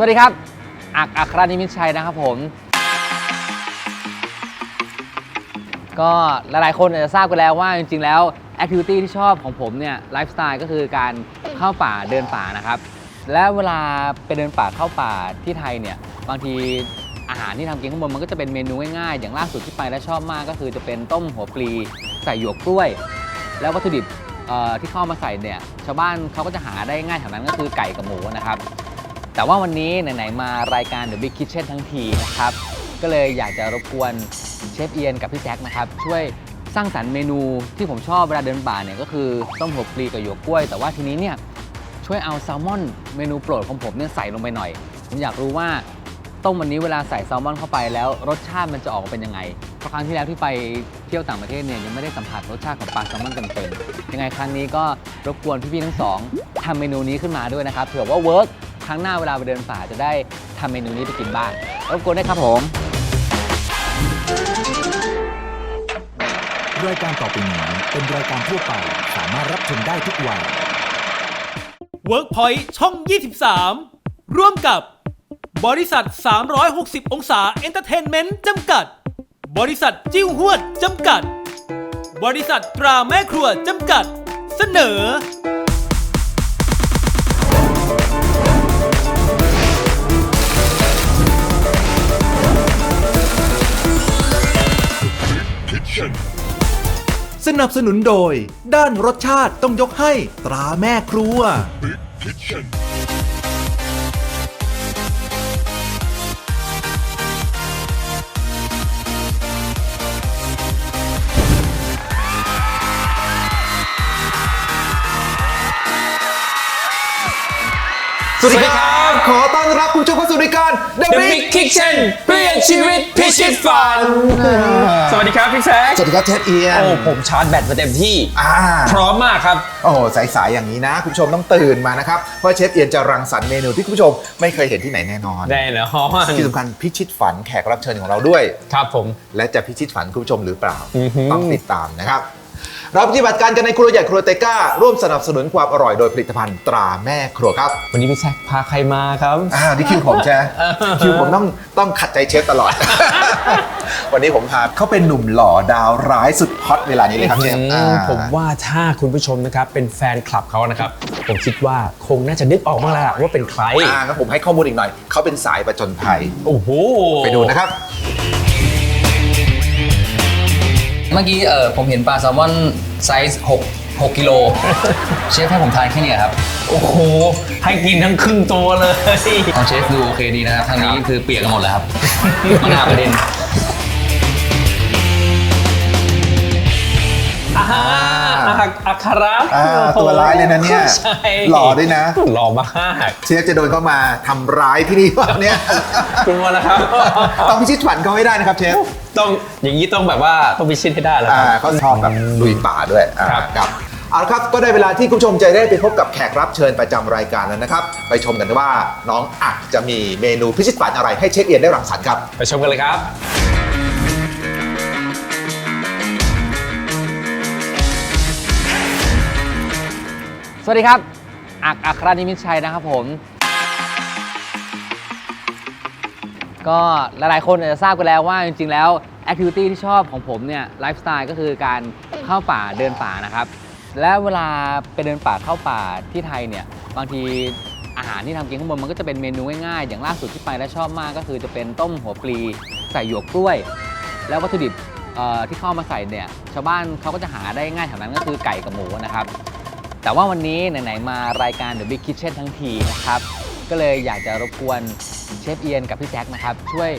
สวัสดีครับ อักอัครนิมิตชัยนะครับผม ก็หลายๆคนอาจจะทราบกันแล้วว่าจริงๆ แล้วแอคทิวิตี้ที่ชอบของผมเนี่ยไลฟ์สไตล์ก็คือการเข้าป่าเดินป่านะครับ และเวลาไปเดินป่าเข้าป่าที่ไทยเนี่ยบางทีอาหารที่ทำกินข้างบนมันก็จะเป็นเมนูง่ายๆ อย่างล่าสุดที่ไปและชอบมากก็คือจะเป็นต้มหัวปลีใส่หยวกกล้วย แล้ววัตถุดิบที่เข้ามาใส่เนี่ยชาวบ้านเขาก็จะหาได้ง่ายแถวนั้นก็คือไก่กับหมูนะครับ แต่ว่าวันนี้ไหนๆมารายการ The Big Kitchen ทั้งทีนะครับ ก็เลยอยากจะรบกวนเชฟเอียนกับพี่แจ็คนะครับ ช่วยสร้างสรรค์เมนูที่ผมชอบเวลาเดินป่าเนี่ยก็คือต้มหัวปลีกับหยวกกล้วย แต่ว่าทีนี้เนี่ยช่วยเอาแซลมอนเมนูโปรดของผมเนี่ยใส่ลงไปหน่อย ผมอยากรู้ว่าต้มวันนี้เวลาใส่แซลมอนเข้าไปแล้วรสชาติมันจะออกมาเป็นยังไงเพราะครั้งที่แล้วที่ไปเที่ยวต่างประเทศเนี่ยยังไม่ได้สัมผัสรสชาติของปลาแซลมอนเต็มๆยังไงครั้งนี้ก็รบกวนพี่ๆทั้งสองทำเมนูนี้ขึ้นมาด้วยนะครับเผื่อว่าเวิร์ก ครั้งหน้าเวลาไปเดินป่าจะได้ทำเมนูนี้ไปกินบ้างรบกวนด้วยครับผม รายการต่อไปนี้เป็นรายการทั่วไป สามารถรับชมได้ทุกวัย WorkPoint ช่อง 23 ร่วมกับบริษัท 360 องศาเอนเตอร์เทนเมนต์จำกัด บริษัทจิ้วหวดจำกัด บริษัทตราแม่ครัวจำกัด เสนอ สนับสนุนโดย ด้านรสชาติต้องยกให้ตราแม่ครัวสวัสดีครับ ขอต้อนรับคุณผู้ชมเข้าสู่รายการ The The Big Big Kitchen เปลี่ยนชีวิตพิชิตฝัน สวัสดีครับพี่แซคสวัสดีครับเทปเอียนโอ้ผมชาร์จแบตมาเต็มที่ อ่าพร้อมมากครับ โอ้โหสายๆอย่างนี้นะ คุณผู้ชมต้องตื่นมานะครับเพราะเชฟเอียนจะรังสรรค์เมนูที่คุณผู้ชมไม่เคยเห็นที่ไหนแน่นอนได้แล้วฮอนที่สำคัญพิชิตฝันแขกรับเชิญของเราด้วย ครับผม และจะพิชิตฝันคุณผู้ชมหรือเปล่าอือหือต้องติดตามนะครับ เราปฏิบัติการกันในครัวใหญ่ครัวเตก้า ร่วมสนับสนุนความอร่อยโดยผลิตภัณฑ์ตราแม่ครัวครับ วันนี้พี่แซคพาใครมาครับ อ่านี่คิวผมใช่ไหมคิวผมต้องต้องขัดใจเชฟตลอด วันนี้ผมพาเขาเป็นหนุ่มหล่อดาวร้ายสุดฮอตเวลานี้เลยครับเชฟอืมอ่า ผมว่าถ้าคุณผู้ชมนะครับเป็นแฟนคลับเขานะครับ ผมคิดว่าคงน่าจะนึกออกบ้างแล้วล่ะว่าเป็นใครอ่างั้นผมให้ข้อมูลอีกหน่อย เขาเป็นสายประจนภัย โอ้โห ไปดูนะครับ เมื่อกี้เออผมเห็นปลาแซลมอนไซส์6 6กิโล เชฟให้ผมทานแค่นี้ครับโอ้โห ให้กินทั้งครึ่งตัวเลย ของเชฟดูโอเคดีนะครับทางนี้คือเปียกกันหมดแล้วครับมะนาวกระเด็นอ่าอัคาระอ่าตัวร้ายเลยนะเนี่ยใช่หล่อด้วยนะ หล่อมากเชฟจะโดนเข้ามาทำร้ายที่นี่ว่าเนี่ยกลัวแล้วครับ ต้องพิชิตฝันเขาให้ได้นะครับเชฟ ต้องอย่างนี้ต้องแบบว่าต้องพิชิตให้ได้แล้วคอ่ารับ เขาชอบแบบลุยป่าด้วยอ่าครับ ครับเอาละครับก็ได้เวลาที่คุณผู้ชมจะได้ไปพบกับแขกรับเชิญประจำรายการแล้วนะครับ ไปชมกันว่าน้องอักจะมีเมนูพิชิตฝันอะไรให้เชฟเอียนได้รังสรรค์ครับ ไปชมกันเลยครับ สวัสดีครับ อักอัครนิมิตชัยนะครับผม ก็หลายๆคนอาจจะทราบกันแล้วว่าจริงๆ แล้วแอคทิวิตี้ที่ชอบของผมเนี่ยไลฟ์สไตล์ก็คือการเข้าป่าเดินป่านะครับ และเวลาไปเดินป่าเข้าป่าที่ไทยเนี่ยบางทีอาหารที่ทำกินข้างบนมันก็จะเป็นเมนูง่ายๆ อย่างล่าสุดที่ไปและชอบมากก็คือจะเป็นต้มหัวปลีใส่หยวกกล้วย แล้ววัตถุดิบเอ่อที่เข้ามาใส่เนี่ยชาวบ้านเขาก็จะหาได้ง่ายแถวนั้นก็คือไก่กับหมูนะครับ แต่ว่าวันนี้ไหนๆมารายการ The Big Kitchen ทั้งทีนะครับ ก็เลยอยากจะรบกวนเชฟเอียนกับพี่แจ็คนะครับ ช่วย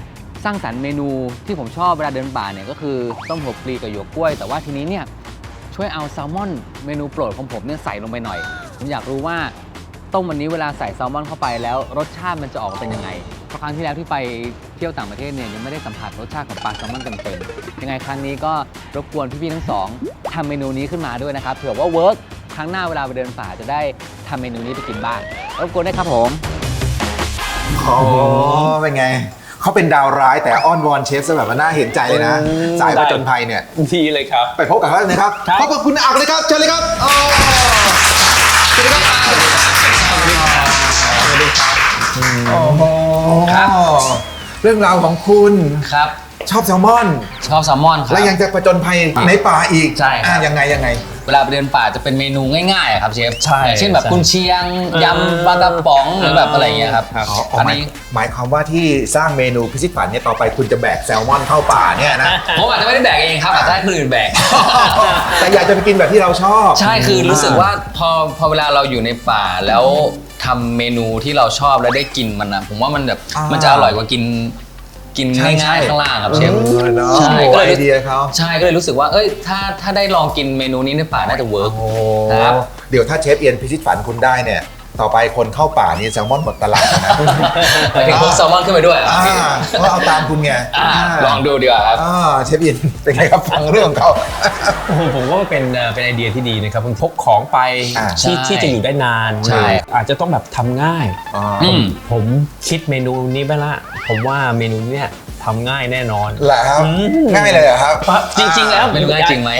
สร้างสรรค์เมนูที่ผมชอบเวลาเดินป่าเนี่ยก็คือต้มหัวปลีกับหยวกกล้วย แต่ว่าทีนี้เนี่ยช่วยเอาแซลมอนเมนูโปรดของผมเนี่ยใส่ลงไปหน่อย ผมอยากรู้ว่าต้มวันนี้เวลาใส่แซลมอนเข้าไปแล้วรสชาติมันจะออกมาเป็นยังไงเพราะครั้งที่แล้วที่ไปเที่ยวต่างประเทศเนี่ยยังไม่ได้สัมผัสรสชาติของปลาแซลมอนเต็มๆยังไงครั้งนี้ก็รบกวนพี่ๆทั้งสองทำเมนูนี้ขึ้นมาด้วยนะครับเผื่อว่าเวิร์กครั้งหน้าเวลาไปเดินป่าจะได้ทำเมนูนี้ไปกินบ้างรบกวนด้วยครับผม อ๋อเป็นไง เขาเป็นดาวร้ายแต่อ้อนวอนเชฟซะแบบว่าน่าเห็นใจเลยนะอืมสายประจนภัยเนี่ย ดีเลยครับ ไปพบกับเขาเลยนะครับครับพบกับคุณอักเลยครับเชิญเลยครับอ๋อสวัสดีครับสวัสดีครับโอ้โหครับเรื่องราวของคุณครับ ชอบแซลมอน ชอบแซลมอนครับ และยังจะประจนภัยในป่าอีกใช่ครับ อะยังไงยังไง เวลาไปเดินป่าจะเป็นเมนูง่ายๆอะครับเชฟใช่อย่างเช่นแบบใช่กุนเชียงเออยำปลากระป๋องหรือแบบอะไรอย่างเงี้ยครับครับอ๋ออ๋ออันหมายนี้หมายความว่าที่สร้างเมนูพิชิตฝันเนี่ยต่อไปคุณจะแบกแซลมอนเข้าป่าเนี่ยนะ ผมอาจจะไม่ได้แบกเองครับอาจจะให้คนอื่นแบก แต่อยากจะไปกินแบบที่เราชอบใช่คือรู้สึกว่าพอพอเวลาเราอยู่ในป่าแล้วทำเมนูที่เราชอบแล้วได้กินมันนะผมว่ามันแบบอ่ามัมันจะอร่อยกว่ากิน กินใช่ใช่ ง่ายๆข้างล่างครับเชฟเออเนาะใช่โอ้ก็เลย ไอเดียเขาใช่ก็เลยรู้สึกว่าเอ้ยถ้าถ้าได้ลองกินเมนูนี้ในป่าน่าจะเวิร์ก โอ้ครับ เดี๋ยวถ้าเชฟเอียนพิชิตฝันคุณได้เนี่ย ต่อไปคนเข้าป่านี่แซลมอนหมดตลาดนะไปถึงพวกแซลมอนขึ้นไปด้วยเหรออ่าเพราะเอาตามคุณไงอ่าลองดูดีกว่าครับ อ่าเชฟเอียนเป็นไงครับฟังเรื่องของเขา โอ้โหผมว่ามันเป็นเอ่อเป็นไอเดียที่ดีนะครับคุณพกของไปอ่า ที่ใช่ที่จะอยู่ได้นานใช่ อาจจะต้องแบบทำง่ายอ๋ออืม ผมคิดเมนูนี้ไปละ ผมว่าเมนูเนี้ยทำง่ายแน่นอน เหรอครับอืมง่ายเลยเหรอครับ จริง ๆ แล้วไม่รู้ง่ายจริงไหม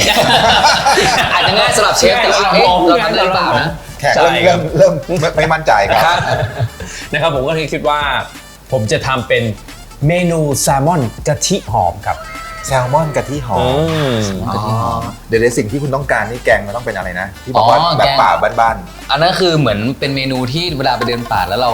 อาจจะง่ายสำหรับเชฟแต่ว่าเอ๊ะเราทำได้หรือเปล่านะ แขกเริ่มใช่คเริ่รับ มเริ่มไม่ไม่มั่นใจครับ นะครับผมก็เลยคิดว่า ผมจะทำเป็นเมนูแซลมอนกะทิหอมครับแซลมอนกะทิหอมกะทิหอมเดี๋ยวเดี๋ยวสิ่งที่คุณต้องการนี่แกงมันต้องเป็นอะไรนะ ที่บอกว่าอ๋อแบบแกง ป่าบ้าน อันนั้นคือเหมือนเป็นเมนูที่เวลาไปเดินป่าแล้วเรา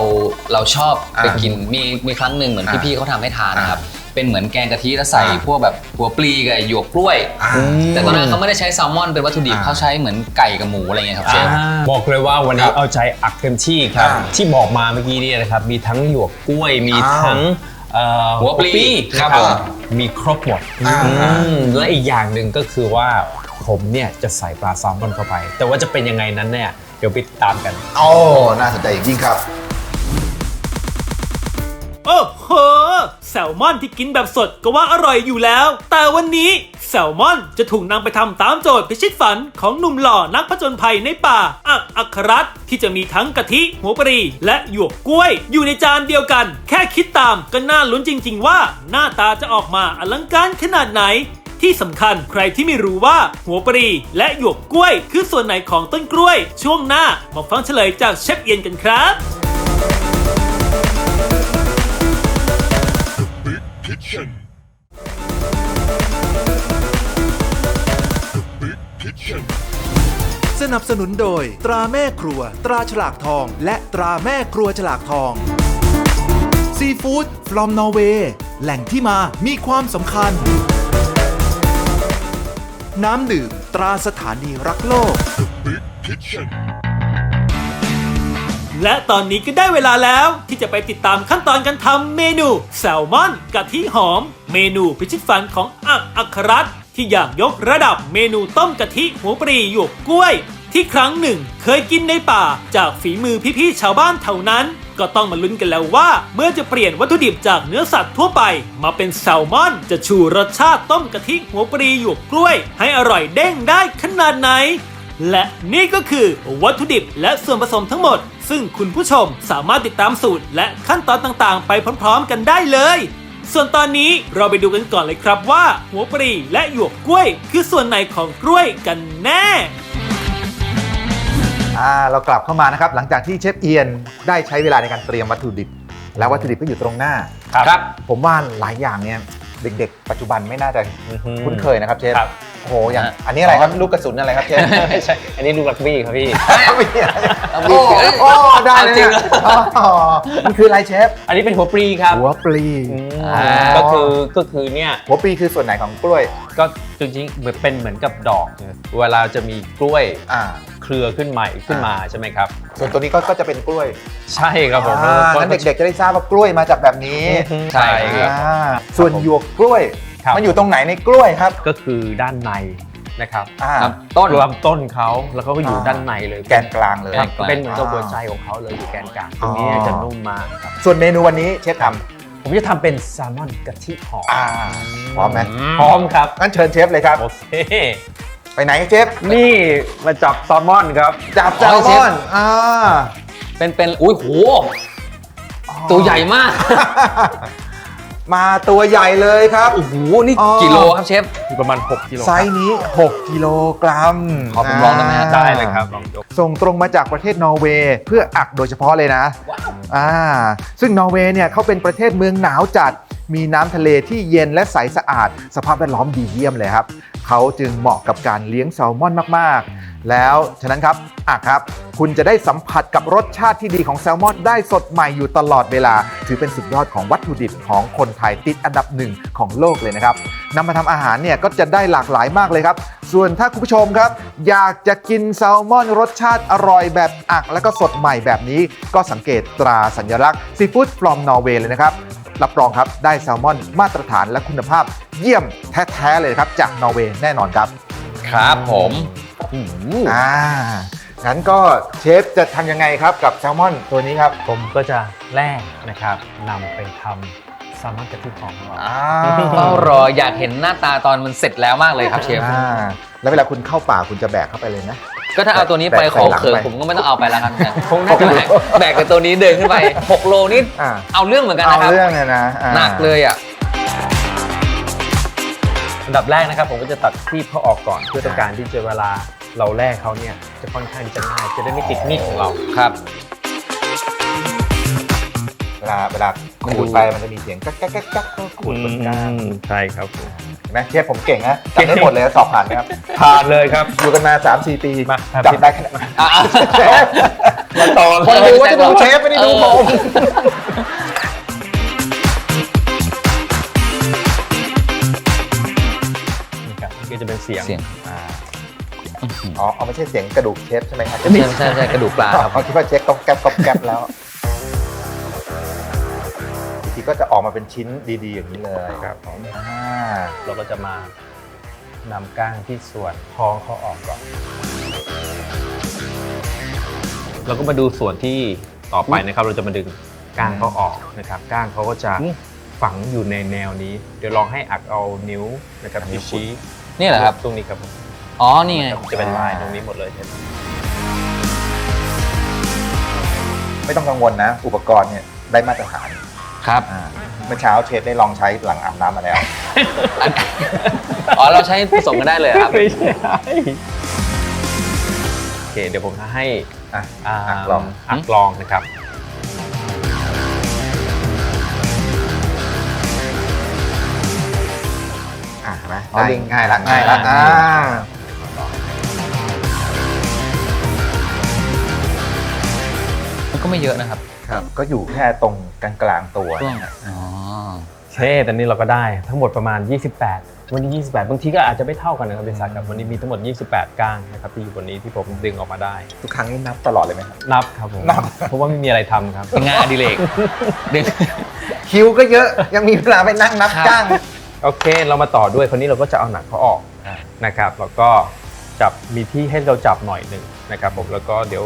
เราชอบอ่าไปกินมีมีครั้งหนึ่งเหมือนอ่าพี่ๆเขาทำให้ทานนะครับอ่ เป็นเหมือนแกงกะทิแล้วใส่อ่าพวกแบบหัวปลีกับหยวกกล้วย อ่า แต่ตอนนั้นเขาไม่ได้ใช้แซลมอนเป็นวัตถุดิบอ่า เขาใช้เหมือนไก่กับหมูอะไรเงี้ยครับเชฟ บอกเลยว่าวันคนี้รับเอาใจอักเต็มที่ครับ อ่าที่ที่บอกมาเมื่อกี้เนี่ยนะครับ มีทั้งหยวกกล้วยมีอ้าวทั้งเอ่อหัวปลีครับนะผม มีครบหมดอ่า อืมและอีกอย่างหนึ่งก็คือว่าผมเนี่ยจะใส่ปลาแซลมอนเข้าไป แต่ว่าจะเป็นยังไงนั้นเนี่ยเดี๋ยวไปติดตามกัน โอ้ น่าสนใจอย่างยิ่งครับ โอ้โห แซลมอนที่กินแบบสดก็ว่าอร่อยอยู่แล้ว แต่วันนี้แซลมอนจะถูกนำไปทำตามโจทย์พิชิตฝันของหนุ่มหล่อนักผจญภัยในป่า อักอัครรัตที่จะมีทั้งกะทิ หัวปรีและหยวกกล้วย อยู่ในจานเดียวกัน แค่คิดตามก็น่าลุ้นจริง ๆ ว่า หน้าตาจะออกมาอลังการขนาดไหนที่สำคัญใครที่ไม่รู้ว่าหัวปรีและหยวกกล้วย คือส่วนไหนของต้นกล้วย ช่วงหน้ามาฟังเฉลยจากเชฟเอียนกันครับ สนับสนุนโดย ตราแม่ครัว ตราฉลากทอง และตราแม่ครัวฉลากทอง ซีฟู้ดฟลอมนอร์เวย์แหล่งที่มามีความสำคัญ น้ำดื่มตราสถานีรักโลก และตอนนี้ก็ได้เวลาแล้วที่จะไปติดตามขั้นตอนการทำเมนูแซลมอนกะทิหอม เมนูพิชิตฝันของอักอัครรัตน์ ที่อยากยกระดับเมนูต้มกะทิหัวปรีหยวกกล้วย ที่ครั้งหนึ่งเคยกินในป่าจากฝีมือพี่ๆชาวบ้านเท่านั้น ก็ต้องมาลุ้นกันแล้วว่า เมื่อจะเปลี่ยนวัตถุดิบจากเนื้อสัตว์ทั่วไป มาเป็นแซลมอน จะชูรสชาติต้มกะทิหัวปรีหยวกกล้วย ให้อร่อยเด้งได้ขนาดไหนและนี่ก็คือวัตถุดิบและส่วนผสมทั้งหมด ซึ่งคุณผู้ชมสามารถติดตามสูตรและขั้นตอนต่างๆ ไปพร้อมๆ กันได้เลย ส่วนตอนนี้เราไปดูกันก่อนเลยครับว่า หัวปรีและหยวกกล้วย คือส่วนไหนของกล้วยกันแน่ อ่าเรากลับเข้ามานะครับ หลังจากที่เชฟเอียนได้ใช้เวลาในการเตรียมวัตถุดิบ แล้ววัตถุดิบก็อยู่ตรงหน้า ครับ ผมว่าหลายอย่างเนี่ยเด็ก ๆ ปัจจุบันไม่น่าจะอือฮึคุ้นเคยนะครับเชฟ ครับ โอ้โหอย่างอันนี้อะไรครับลูกกระสุนอะไรครับเชฟไม่ใช่ อันนี้ลูกลักบี้ครับพี่ไม่ใช่โอ้เอ้ยโอ้ได้เลยจริงนะเหรออ๋อมันคืออะไรเชฟ อันนี้เป็นหัวปลีครับ หัวปลีอืมอ่าก็คือก็คือเนี่ย หัวปลีคือส่วนไหนของกล้วย ก็จริงๆเหมือนเป็นเหมือนกับดอกเนี่ยเวลาจะมีกล้วยอ่าเครือขึ้นใหม่ขึ้นมาใช่ไหมครับ ส่วนตัวนี้ก็ก็จะเป็นกล้วย ใช่ครับผมอ่าก็งั้นเด็กๆจะได้ทราบว่ากล้วยมาจากแบบนี้ ใช่ครับอ่าส่วนหยวกกล้วย ครับ มันอยู่ตรงไหนในกล้วยครับ ก็คือด้านในนะครับอ่า ครับต้นลำต้นเขาแล้วเขาก็อยู่อ่า ด้านในเลยแกนกลางเลย ครับแกนกลาง เป็นเหมือนกับหัวใจของเขาเลยอยู่แกนกลางตรงนี้อ๋อจะนุ่มมากครับ ส่วนเมนูวันนี้เชฟทผมจะทำเป็นแซลมอนกะทิหอมำอ่าพร้อมไหมพร้อมครับงั้นเชิญเชฟเลยครับ โอเคไปไหนครับเชฟนี่มาจับแซลมอนครับ จับแซอ๋ลอมเชฟอนอ่าเป็นเป็นอุ้ยโหตัวใหญ่มาก มาตัวใหญ่เลยครับ โอ้โห นี่อ๋อกี่โลครับเชฟ อยู่ประมาณ 6กิโลไซส์นี้ 6 กิโลกรัมขอผมลองได้ไหมฮะได้เลยครับลองยกส่งตรงมาจากประเทศนอร์เวย์เพื่ออักโดยเฉพาะเลยนะอ่าซึ่งนอร์เวย์เนี่ยเขาเป็นประเทศเมืองหนาวจัด มีน้ำทะเลที่เย็นและใสสะอาด สภาพแวดล้อมดีเยี่ยมเลยครับ เขาจึงเหมาะกับการเลี้ยงแซลมอนมากๆ แล้วฉะนั้นครับอักครับ คุณจะได้สัมผัสกับรสชาติที่ดีของแซลมอนได้สดใหม่อยู่ตลอดเวลา ถือเป็นสุดยอดของวัตถุดิบของคนไทยติดอันดับหนึ่งของโลกเลยนะครับนำมาทำอาหารเนี่ยก็จะได้หลากหลายมากเลยครับ ส่วนถ้าคุณผู้ชมครับ อยากจะกินแซลมอนรสชาติอร่อยแบบอัก แล้วก็สดใหม่แบบนี้ ก็สังเกตตราสัญลักษณ์ซีฟู้ด from Norway เลยนะครับ รับรองครับได้แซลมอนมาตรฐานและคุณภาพเยี่ยมแท้ๆเลยครับ จากนอร์เวย์แน่นอนครับครับผมอ่างั้นก็เชฟจะทำยังไงครับกับแซลมอนตัวนี้ครับผมก็จะแล่นะครับนำไปทำแซลมอนกะทิของเรา อ่าเฝ้ารออยากเห็นหน้าตาตอนมันเสร็จแล้วมากเลยครับเชฟ อ่าแล้วเวลาคุณเข้าป่าคุณจะแบกเข้าไปเลยนะ ก็ถ้าเอาตัวนี้ไปแบกขใส่อหลังเขิงไปผมก็ไม่ต้องเอาไปแล้วครับคงน่าจะแบกแบกกับตัวนี้เดินขึ้นไป 6 โลนี่อ่า เอาเรื่องเหมือนกันเอานะครับ เรื่องเลยนะอ่า หนักเลยอะ อันดับแรกนะครับผมก็จะตัดครีบเขาออกก่อน เพื่อต้องการที่จะเวลาเราแล่เขาเนี่ยจะค่อนข้างจะง่ายจะได้ไม่ติดมีดของเรา ครับเวลาเวลาขูดไปมันจะมีเสียงกักกักกักกักก็ขูดบนก้านใช่ครับผมเห็นไหมเชฟผมเก่งนะจำได้หมดเลยสอบผ่านไหมครับผ่านเลยครับอยู่กันมา 3-4 ปีมาครับจำได้ขนาดนั้นอะเชฟมาต่อคนเลยดูว่าจะดูเชฟไม่ได้ดูผมนี่ครับนี่ก็จะเป็นเสียงเสียงอ่าอ๋อเอาไม่ใช่เสียงกระดูกเชฟใช่ไหมครับใช่ใช่ใช่กระดูกปลาครับเขาคิดว่าเชฟก๊อบแก๊บก๊อบแก๊บแล้ววิธี ก็จะออกมาเป็นชิ้นดีๆ อย่างนี้เลยครับผมอ่าเราก็จะมานำก้างที่ส่วนท้องเขาออกก่อนเราก็มาดูส่วนที่ต่อไปนะครับ เราจะมาดึงก้างเขาออกนะครับ ก้างเขาก็จะฝังอยู่ในแนวนี้ เดี๋ยวลองให้อักเอานิ้วนะครับชี้นี่เหรอครับตรงนี้ครับผมอ๋อนี่ไงจะเป็นลายตรงนี้หมดเลยใช่ไหมไม่ต้องกังวลนะ อุปกรณ์เนี่ยได้มาตรฐาน ครับ อ่าเมื่อเช้าเชฟได้ลองใช้หลังอาบน้ำมาแล้ว อันอ๋อเราใช้ผสมกันได้เลยเหรอครับ ไม่ใช่โอเคเดี๋ยวผมจะให้อะ อ่าอะลอง อักลองนะครับ อะเห็นไหมอ๋อได้ดึง ง่ายละง่ายละอ่าอ่ามันก็ไม่เยอะนะครับ ครับ ก็อยู่แค่ตรง กลางกลางๆตัวช่วงอ๋อเช่ตอนนี้เราก็ได้ทั้งหมดประมาณ 28 วันนี้ 28 บางทีก็อาจจะไม่เท่ากันนะครับเป็นสัตว์ครับวันนี้มีทั้งหมด 28 ก้างนะครับที่อยู่บนนี้ที่ผมดึงออกมาได้ ทุกครั้งนี่นับตลอดเลยไหมครับ นับครับผมนับ เพราะว่าไม่มีอะไรทำครับ เป็นงานอดิเรกดึงคิวก็เยอะยังมีเวลาไปนั่งนับครับจ้าง โอเค เรามาต่อด้วยคนนี้เราก็จะเอาหนังเขาออกอ่านะครับแล้วก็จับมีที่ให้เราจับหน่อยหนึ่งนะครับผมแล้วก็เดี๋ยว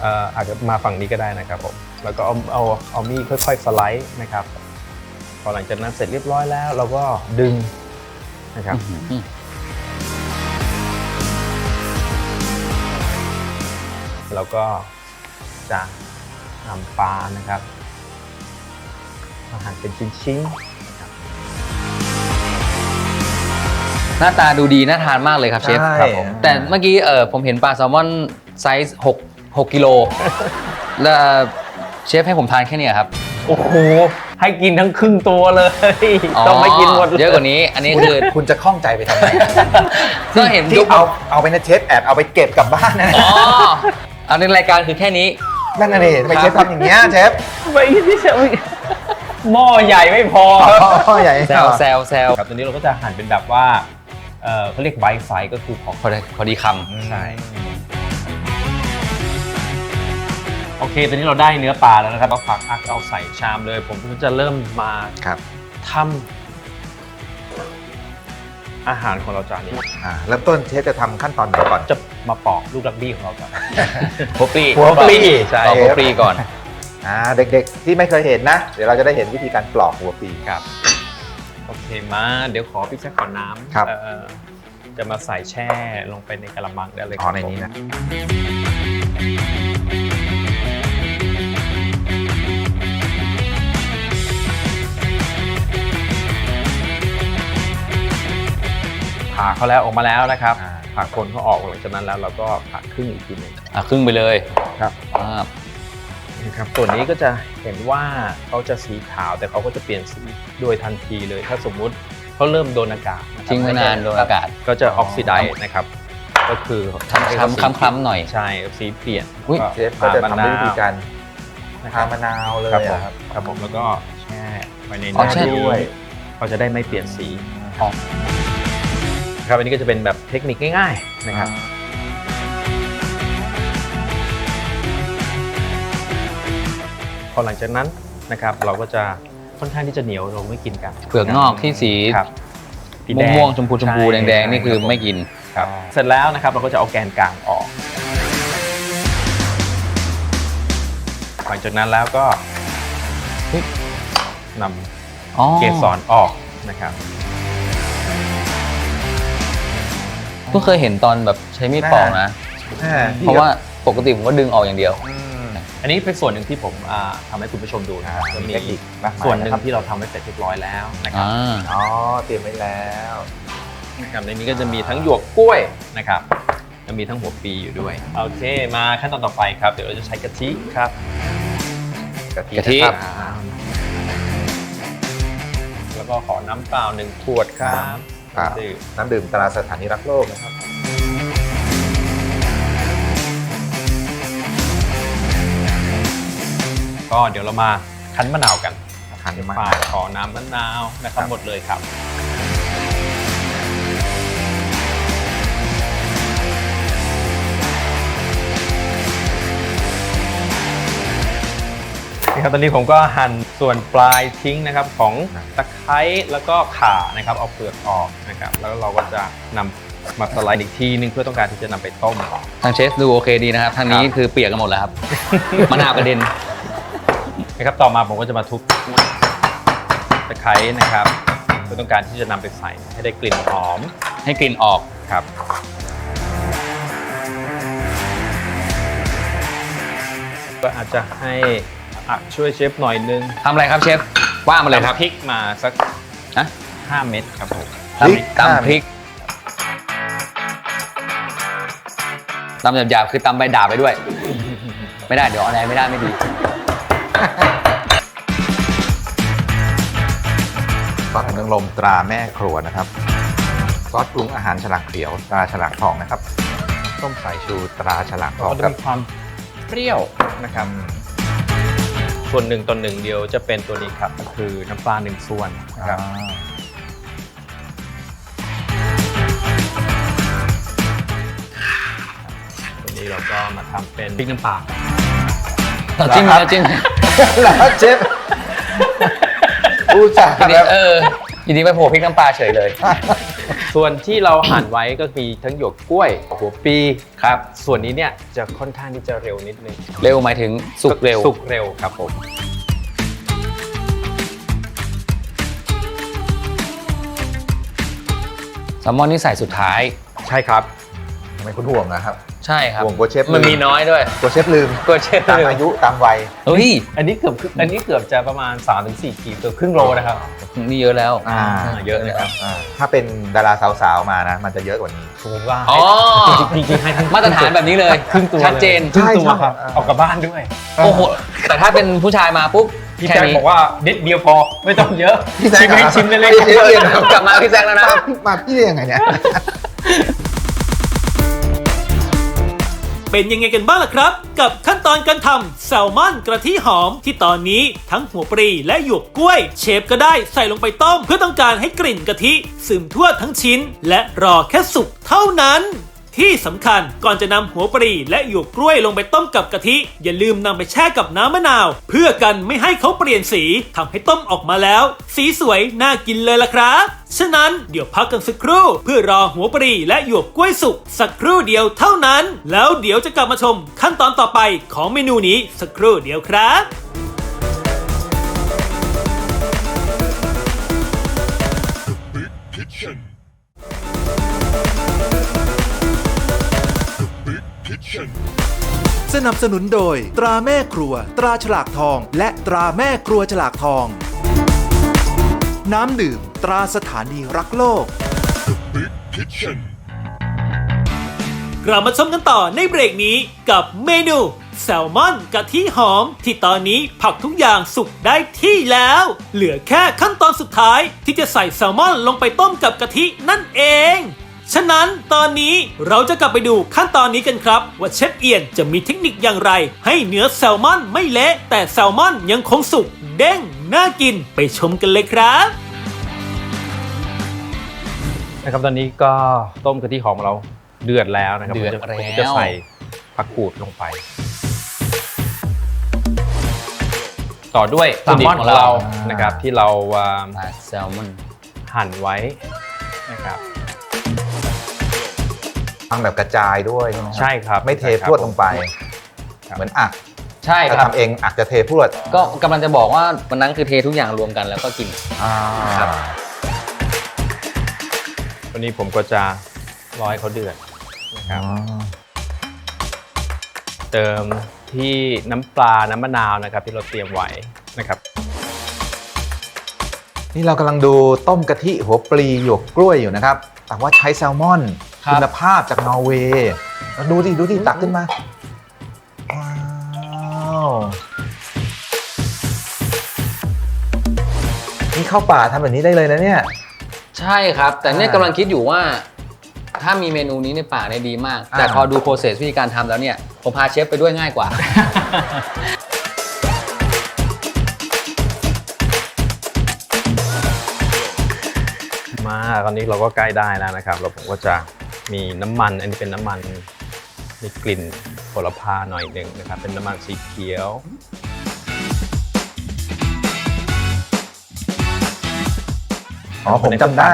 เอ่ออาจจะมาฝั่งนี้ก็ได้นะครับผม แล้วก็เอาเอาเอามีดค่อยๆสไลด์นะครับพอหลังจากนั้นเสร็จเรียบร้อยแล้ว เราก็ดึงนะครับแล้วก็จะนำปลานะครับมาหั่นเป็นชิ้นๆนะครับหน้าตาดูดีน่าทานมากเลยครับเชฟใช่ครับผมแต่เมื่อกี้เออผมเห็นปลาแซลมอนไซส์6 6กิโลแล้ว เชฟให้ผมทานแค่เนี้ยครับโอ้โห ให้กินทั้งครึ่งตัวเลย ต้องไม่กินหมดลเยอะกว่านี้ อันนี้คือ คุณจะคล่องใจไปทำไมก็เห็นที่ยุคเอาเอาไปนะเชฟแอบเอาไปเก็บกลับบ้านนะอ๋อเอาในรายการคือแค่นี้นั่นน่ะนี่ทำไมครับเชฟทำอย่างเงี้ยเชฟไม่ที่จะหม้อใหญ่ไม่พออ๋อใหญ่แซวแซวแซวครับตัวนี้เราก็จะหั่นเป็นแบบว่าเอ่อเขาเรียกไบไซส์ก็คือของพอดีพอดีคำใช่ โอเค ตอนนี้เราได้เนื้อปลาแล้วนะครับเราผักอักเอาใส่ชามเลย ผมก็จะเริ่มมาครับทำอาหารของเราจานนี้ อ่าเริ่มต้นเชฟจะทำขั้นตอนไหนก่อน จะมาปอกลูกรักบี้ของเราก่อน หัวปลีหัวปลี ใช่ต่อหัวปลีก่อน อ่าเด็กๆที่ไม่เคยเห็นนะ เดี๋ยวเราจะได้เห็นวิธีการปลอกหัวปี ครับ โอเคมาเดี๋ยวขอพี่แจ็คขอน้ำครับ เอ่อจะมาใส่แช่ลงไปในกระมังได้เลยอ๋อในนี้นะ ผ ผ่าเขาแล้วออกมาแล้วนะครับอ่า ผ่าคนเขาออกหลังจากนั้นแล้วเราก็ผ่าครึ่งอีกทีหนึ่งอะครึ่งไปเลยครับ อ่านะครับส่วนนี้ก็จะเห็นว่าเขาจะสีขาวแต่เขาก็จะเปลี่ยนสีโดยทันทีเลย ถ้าสมมุติเขาเริ่มโดนอากาศะครับทิ้งไว้นานโดนอากาศ ก็จะออกซิไดซ์นะครับ ก็คือคล้ำๆคล้ำๆหน่อย ใช่สีเปลี่ยนอุ๊ย เชฟก็จะทำด้วยวิธีการนะคทารับมะนาวเลยครับผมอะครับ ครับผมแล้วก็แช่ไว้ในอ๋อน้ำแช่ด้วย เขาจะได้ไม่เปลี่ยนสี ครับอันนี้ก็จะเป็นแบบเทคนิคง่ายๆนะครับพอหลังจากนั้นนะครับเราก็จะค่อนข้างที่จะเหนียวเราไม่กินกันเปลือกนอกที่สีครับสีม่วงๆชมพูชมพูใช่แดงๆนี่คือไม่กินครับเสร็จแล้วนะครับเราก็จะเอาแกนกลางออกหลังจากนั้นแล้วก็เฮ้ยนอ๋อำเกสรออกนะครับ เพิ่งเคยเห็นตอนแบบใช้มีดปอกนะแม่เพราะว่าปกติผมก็ดึงออกอย่างเดียว อืม อันนี้เป็นส่วนหนึ่งที่ผมอ่าทำให้คุณผู้ชมดูนะครับอ่าจะมีมีเทคนิคมากมายส่วนหนึ่งนะครับ ที่เราทำไว้เสร็จเรียบร้อยแล้วนะครับอ่า อ๋อเตรียมไว้แล้ว นะครับในนี้ก็จะมีทั้งหยวกกล้วยนะครับจะมีทั้งหัวปีอยู่ด้วย โอเค มาขั้นตอนต่อไปครับ เดี๋ยวเราจะใช้กะทิครับ กะทิกะทิ นะครับแล้วก็ขอน้ำเปล่าหนึ่งขวดครับครับดื่ม น้ำดื่มตราสถานีรักโลกนะครับก็เดี๋ยวเรามาคั้นมะนาวกันทานมากฝ่ายขอน้ำมะนาวนะครับหมดเลยครับ นี่ครับตอนนี้ผมก็หั่นส่วนปลายทิ้งนะครับของตะไคร้แล้วก็ข่านะครับเอาเปลือกออกนะครับแล้วเราก็จะนำมาสไลด์อีกทีนึงเพื่อต้องการที่จะนำไปต้มทางเชฟดูโอเคดีนะครับทางนี้ครับคือเปียกกันหมดแล้วครับมะนาวกระเด็นนะครับต่อมาผมก็จะมาทุบตะไคร้นะครับเพื่อต้องการที่จะนำไปใส่ให้ได้กลิ่นหอม ให้กลิ่นออกครับก็อาจจะให้ อักช่วยเชฟหน่อยนึงทำอะไรครับเชฟว่ามาเลยครับ ตำพริกมาสักนะ5เม็ดครับผมตำตำพริกตำหยาบๆคือตำใบด่าบไปด้วย ไม่ได้เดี๋ยวออนแอร์ไม่ได้ไม่ดี ซอสหอยนางรมตราแม่ครัวนะครับ ซอสปรุงอาหารฉลากเขียวตราฉลากทองนะครับน้ำส้มสายชูตราฉลากทองก็จะครับมีความเปรี้ยวนะครับ ส่วนหนึ่งต่อหนึ่งเดียวจะเป็นตัวนี้ครับก็คือน้ำปลาหนึ่งส่วนนะครับตัวนี้เราก็มาทำเป็นพริกน้ำปลา เราจิ้มแล้วจิ้มแล้วเชฟอู้จ่าทีห์นี้แบบเออทีนี้ไปโผล่พริกน้ำปลาเฉยเลย ส่วนที่เราหั่นไว้ก็มีทั้งหยวกกล้วยหัวปีครับ ส่วนนี้เนี่ยจะค่อนข้างที่จะเร็วนิดนึงเร็วหมายถึงสุกเร็ว สุกเร็วครับผมแซลมอนนี่ใส่สุดท้าย ใช่ครับทำไมคุณห่วงนะครับ ใช่ครับห่วงกลัวเชฟมันมีน้อยด้วยกลัวเชฟลืมก็เชฟตามอายุตามวัยเฮ้ยอันนี้เกือบอันนี้เกือบจะประมาณ 3-4ขีดเกือบครึ่งโลนะครับ นี่เยอะแล้วอ่าเยอะนะครับอ่าถ้าเป็นดาราสาวๆมานะ มันจะเยอะกว่านี้สมมติว่าอ๋อจริงๆให้ทั้งมาตรฐานแบบนี้เลยครึ่งตัวชัดเจนครึ่งตัวใช่ครับใช่เอากลับบ้านด้วยโอ้โหแต่ถ้าเป็นผู้ชายมาปุ๊บพี่แค่แจ็คนี้บอกว่านิดเดียวพอไม่ต้องเยอะพี่แจ็คชิมให้เหรอชิมเล็กพี่แจ็คเองเหรอกลับมาพี่แซงแล้วนะมาพี่มาพี่ได้ยังไงเนี่ย เป็นยังไงกันบ้างล่ะครับ กับขั้นตอนการทำแซลมอนกระทิหอม ที่ตอนนี้ทั้งหัวปรีและหยวกกล้วย เชฟก็ได้ใส่ลงไปต้มเพื่อต้องการให้กลิ่นกะทิซึมทั่วทั้งชิ้น และรอแค่สุกเท่านั้น ที่สำคัญก่อนจะนำหัวปรีและหยวกกล้วยลงไปต้มกับกะทิ อย่าลืมนำไปแช่กับน้ำมะนาว เพื่อกันไม่ให้เขาเปลี่ยนสีทำให้ต้มออกมาแล้ว สีสวยน่ากินเลยล่ะครับฉะนั้นเดี๋ยวพักกันสักครู่เพื่อรอหัวปรีและหยวกกล้วยสุกสักครู่เดียวเท่านั้น แล้วเดี๋ยวจะกลับมาชมขั้นตอนต่อไปของเมนูนี้สักครู่เดียวครับ สนับสนุนโดย ตราแม่ครัว ตราฉลากทอง และตราแม่ครัวฉลากทอง น้ำดื่ม ตราสถานีรักโลก Kitchen. กลับมาชมกันต่อในเบรกนี้กับเมนูแซลมอนกะทิหอม ที่ตอนนี้ผักทุกอย่างสุกได้ที่แล้ว เหลือแค่ขั้นตอนสุดท้ายที่จะใส่แซลมอนลงไปต้มกับกะทินั่นเอง ฉะนั้นตอนนี้เราจะกลับไปดูขั้นตอนนี้กันครับ ว่าเชฟเอียนจะมีเทคนิคอย่างไร ให้เนื้อแซลมอนไม่เละแต่แซลมอนยังคงสุกเด้งน่ากินไปชมกันเลยครับนะครับตอนนี้ก็ต้มกะทิหอมของเราเดือดแล้วนะครับเดือดผมจะแล้ว ผมจะใส่ผักกูดลงไป ต่อด้วยแซลมอนวัตถุดิบของเราของเรานะครับที่เราอ่าปลาแซลมอนหั่นไว้นะครับ ทำแบบกระจายด้วยใช่ไหมครับใช่ครับไม่เทใช่ครับพรวดลงไป ครับ เหมือนอักใช่ถ้าครับ ทำเองอักจะเทพรวดก็กำลังจะบอกว่าวันนั้นคือเททุกอย่างรวมกันแล้วก็กิน อ่าครับ วันนี้ผมก็จะรอให้เขาเดือดนะครับเติมที่น้ำปลา น้ำมะนาวนะครับ ที่เราเตรียมไว้นะครับ นี่เรากำลังดูต้มกะทิหัวปลีหยวกกล้วยอยู่นะครับ แต่ว่าใช้แซลมอน ครับคุณภาพจากนอร์เวย์แล้วดูดิดูดิตักขึ้นมาว้าวนี่เข้าป่าทำแบบนี้ได้เลยนะเนี่ย ใช่ครับ แต่เนี่ยอ่ากำลังคิดอยู่ว่า ถ้ามีเมนูนี้ในป่าเนี่ยดีมากอ่าแต่พอดูโปรเซสวิธีการทำแล้วเนี่ย ผมพาเชฟไปด้วยง่ายกว่า มาตอนนี้เราก็ใกล้ได้แล้วนะครับแล้วผมก็จะ มีน้ำมัน อันนี้เป็นน้ำมัน มีกลิ่นโหระพาหน่อยหนึ่งนะครับ เป็นน้ำมันสีเขียว อ๋อ ผมจำได้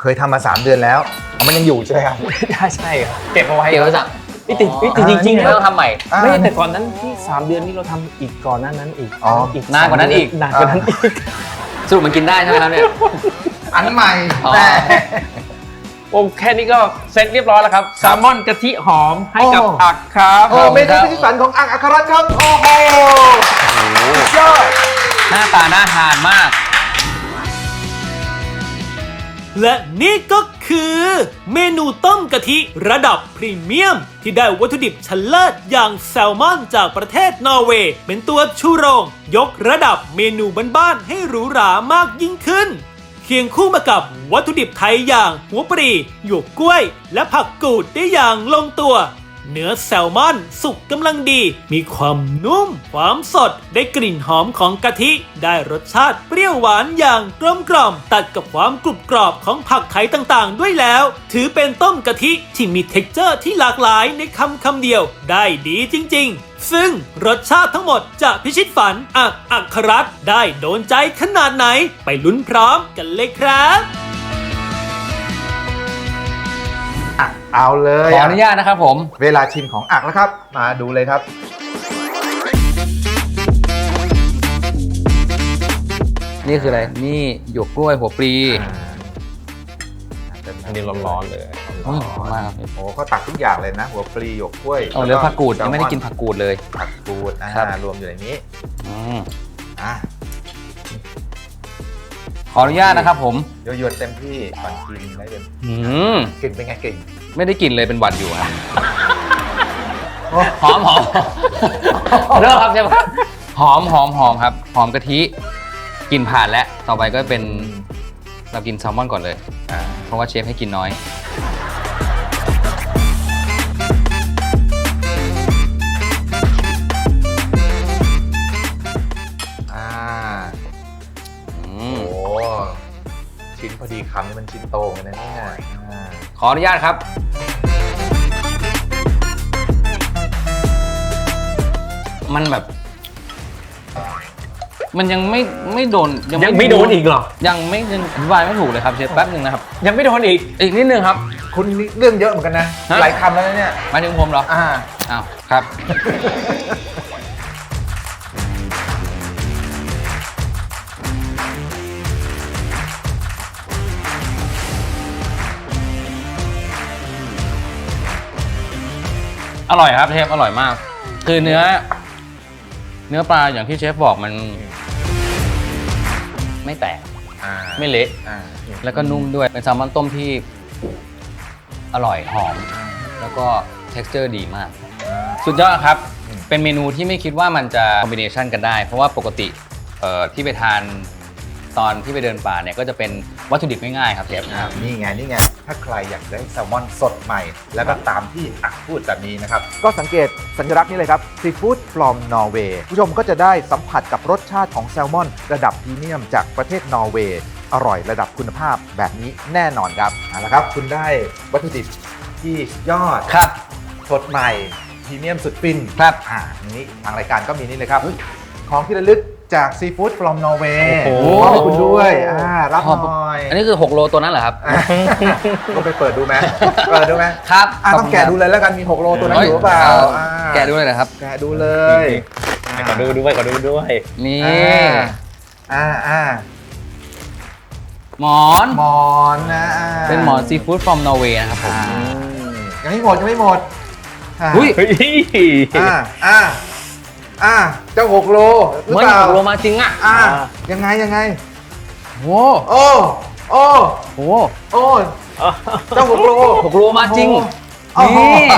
เคยทำมา 3 เดือนแล้วอ๋อมันยังอยู่ใช่ไหมครับ ใช่ใช่ครับเก็บเอาไว้ เดี๋ยวสั่งไม่ติดไม่ติดจริงๆไม่นะต้องทำใหม่อ่าไม่แต่ก่อนนั้นที่ 3 เดือนนี้เราทำอีกก่อนหน้านั้นอีกอ๋อนานกว่านั้นอีก นานกว่านั้นอีก สรุปมันกินได้ใช่ไหมครับเนี่ย อันใหม่อ๋อ แต่ โอ้แค่นี้ก็เสร็จเรียบร้อยแล้วครับแซลมอนกะทิหอมให้กับโอ้ อักครับโอ้เมนูที่ฝันของอักอัครรัตน์ครับโอ้โหสุดยอด หน้าตาน่าทานมาก และนี่ก็คือเมนูต้มกะทิระดับพรีเมียม ที่ได้วัตถุดิบชั้นเลิศอย่างแซลมอนจากประเทศนอร์เวย์ เป็นตัวชูโรง ยกระดับเมนูบ้านๆให้หรูหรามากยิ่งขึ้น เคียงคู่มากับวัตถุดิบไทยอย่างหัวปรีหยวกกล้วย และผักกูดได้อย่างลงตัว เนื้อแซลมอน สุกกำลังดี มีความนุ่ม ความสด ได้กลิ่นหอมของกะทิ ได้รสชาติเปรี้ยวหวานอย่างกลมกล่อม ตัดกับความกรุบกรอบของผักไทยต่างๆ ด้วยแล้ว ถือเป็นต้มกะทิที่มีเท็กเจอร์ที่หลากหลายในคำคำเดียว ได้ดีจริง ๆซึ่งรสชาติทั้งหมดจะพิชิตฝันอักอัครัตได้โดนใจขนาดไหน ไปลุ้นพร้อมกันเลยครับ เอาเลยขออนุญาตนะครับผม เวลาชิมของอักแล้วครับ มาดูเลยครับ นี่คืออะไร นี่หยวกกล้วยหัวปลีอันนี้ร้อนๆเลยอุ้ยขอบคุณมากครับโอ้ก็ตักทุกอย่างเลยนะ หัวปลีหยวกกล้วยเอาเหลือผักกูดยังไม่ได้กินผักกูดเลย ผักกูดอ่าครับรวมอยู่ในนี้อืมอะ ขออนุญาตนะครับผมโยนๆเต็มที่ก่อนกินได้เต็มอืมกลิ่นเป็นไงกลิ่นไม่ได้กลินเลยเป็นหวัดอยู่อะโอ้หอมหอมเริ่มครับเชฟครับหอมหอมหอมครับ หอมกะทิกินผ่านแล้วต่อไปก็เป็นเรากินแซลมอนก่อนเลย อ่าเพราะว่าเชฟให้กินน้อย นโตเหมือนกันนะเนี่ยอ่าขออนุญาตครับ มันแบบ มันยังไม่ไม่โดนยังไม่โดนอีกเหรอ ยังไม่ยังอธิบายไม่ถูกเลยครับเชฟแป๊บหนึ่งนะครับ ยังไม่โดนอีก อีกนิดนึงครับ คุณนี่เรื่องเยอะเหมือนกันนะ ฮะ หลายคำแล้วนะเนี่ย หมายถึงผมเหรอ อ่า อ้าว ครับ อร่อยครับเชฟอร่อยมาก คือเนื้อ เนื้อปลาอย่างที่เชฟบอกมัน ไม่แตกอ่าไม่เละอ่าแล้วก็นุ่มด้วยเป็นแซลมอนต้มที่ อร่อยหอม แล้วก็ texture ดีมากสุดยอดครับเป็นเมนูที่ไม่คิดว่ามันจะคอมบิเนชันกันได้ เพราะว่าปกติเอ่อที่ไปทานตอนที่ไปเดินป่าเนี่ยก็จะเป็นวัตถุดิบง่ายๆครับเชฟ อ่านี่ไงนี่ไง ถ้าใครอยากได้แซลมอนสดใหม่ แล้วก็ตามที่อักพูดแบบนี้นะครับ ก็สังเกตสัญลักษณ์นี้เลยครับ Seafood from Norway ผู้ชมก็จะได้สัมผัสกับรสชาติของแซลมอน ระดับพรีเมียมจากประเทศนอร์เวย์อร่อยระดับคุณภาพแบบนี้แน่นอนครับเอาละครับ คุณได้วัตถุดิบที่สุดยอดครับสดใหม่พรีเมียมสุดฟินครับอ่าอย่างนี้ทางรายการก็มีนี่เลยครับ ของที่ระลึก จาก Seafood from Norway โอ้โหมอบให้คุณด้วยอ่ารับหน่อยอันนี้คือ 6 โลตัวนั้นเหรอครับ อะก็ไปเปิดดูไหมเปิดดูไหมครับอะต้องแกะดูเลยแล้วกันมี 6 โลตัวนั้นเฮ้อยู่หรือเปล่าอ่าแกะดูเลยนะครับ แกะดูเลยขอดูด้วยขอดูด้วย นี่อ่าอ่าหมอนหมอนนะาเป็นหมอนซีฟู้ด from Norway นะครับผมอ่ายังไม่หมดยังไม่หมดอ่า อุ้ย เฮ้ย อ่าอ่า อ่าเจ้า6โลหรือเหมื่อนเปล่า6โลมาจริงอะอ่า ยังไงยังไง โอ้โอ้โอ้โหโอ้เจ้า6โล6โลมาจริง โอ้โหนี่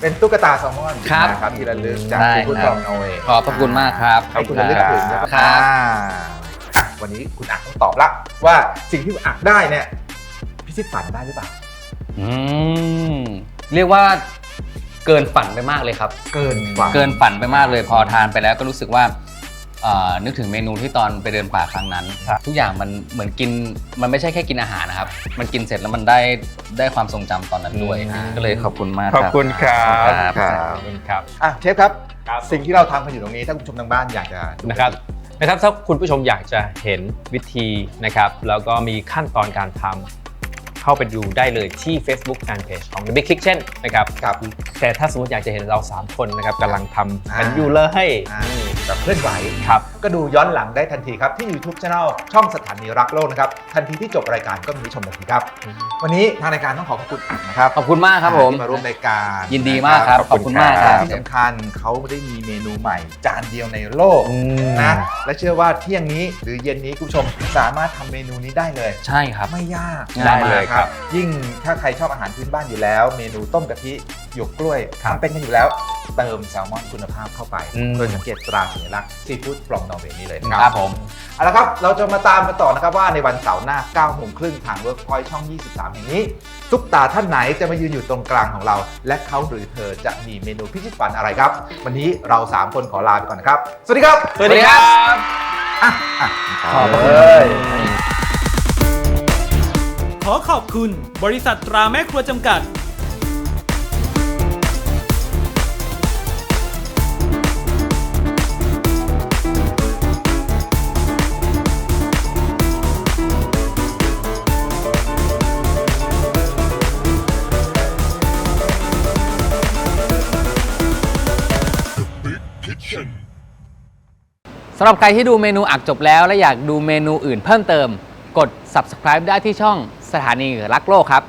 เป็นตุ๊กตาแซลมอนครับนะครับที่ระลึกจากได้ซีฟู้ดคฟรัอบร์มนอร์เวย์ขอบพระคุณมากครับให้คุณระลึกถึงนะครับครับ อ่าอะวันนี้คุณอักต้องตอบละว่าสิ่งที่คุณอักได้เนี่ยพิชิตฝันได้หรือเปล่า อืมเรียกว่า เกินฝันไปมากเลยครับ เกินฝันเกินฝันไปมากเลยพอทานไปแล้วก็รู้สึกว่าเอ่อนึกถึงเมนูที่ตอนไปเดินป่าครั้งนั้นครับทุกอย่างมันเหมือนกินมันไม่ใช่แค่กินอาหารนะครับ มันกินเสร็จแล้วมันได้ได้ความทรงจำตอนนั้นด้วย ก็เลยขอบคุณมากขอบคุณครับครับครับ ขอบคุณครับ อะเชฟครับ ครับ สิ่งที่เราทำกันอยู่ตรงนี้ถ้าคุณผู้ชมทางบ้านอยากจะดูนะครับนะครับถ้าคุณผู้ชมอยากจะเห็นวิธีนะครับ แล้วก็มีขั้นตอนการทำ เข้าไปดูได้เลยที่ Facebook Fanpage ของ The Big Kitchen นะครับครับแต่ถ้าสมมติอยากจะเห็นเรา 3 คนนะครับกำลังทำกันอ่าอยู่เลยอ่าแบบเคลื่อนไหวครับก็ดูย้อนหลังได้ทันทีครับที่ YouTube Channel ช่องสถานีรักโลกนะครับ ทันทีที่จบรายการก็มีให้ชมทันทีครับ วันนี้ทางรายการต้องขอขอบคุณอักนะครับขอบคุณมากครับผมที่มาร่วมรายการยินดีมากครับนะขอบคุณมากครับที่สำคัญเขาได้มีเมนูใหม่ จานเดียวในโลกอืมนะและเชื่อว่าเที่ยงนี้หรือเย็นนี้คุณผู้ชมสามารถทำเมนูนี้ได้เลย ใช่ครับไม่ยากได้เลยมากครับ ยิ่งถ้าใครชอบอาหารพื้นบ้านอยู่แล้ว เมนูต้มกะทิหยวกกล้วยครับทำเป็นกันอยู่แล้ว เติมแซลมอนคุณภาพเข้าไปอืม โดยสังเกตตราสัญลักษณ์ซีฟู้ดฟรอมนอร์เวย์นี่เลยนะคครัรับบผมเอาละครับ เราจะมาตามกันต่อนะครับว่าในวันเสาร์หน้า9โมงครึ่งทางเวิร์กพอยช่อง 23 แห่งนี้ซุปตาท่านไหนจะมายืนอยู่ตรงกลางของเรา และเขาหรือเธอจะมีเมนูพิชิตฝันอะไรครับ วันนี้เรา3คนขอลาไปก่อนนะครับ สวัสดีครับ สวัสดีครับ อะอะขอบคุณ เลย ขอขอบคุณ บริษัทตราแม่ครัวจำกัดสำหรับใครที่ดูเมนูอักจบแล้ว และอยากดูเมนูอื่นเพิ่มเติม กด subscribe ได้ที่ช่องสถานีรักโลกครับ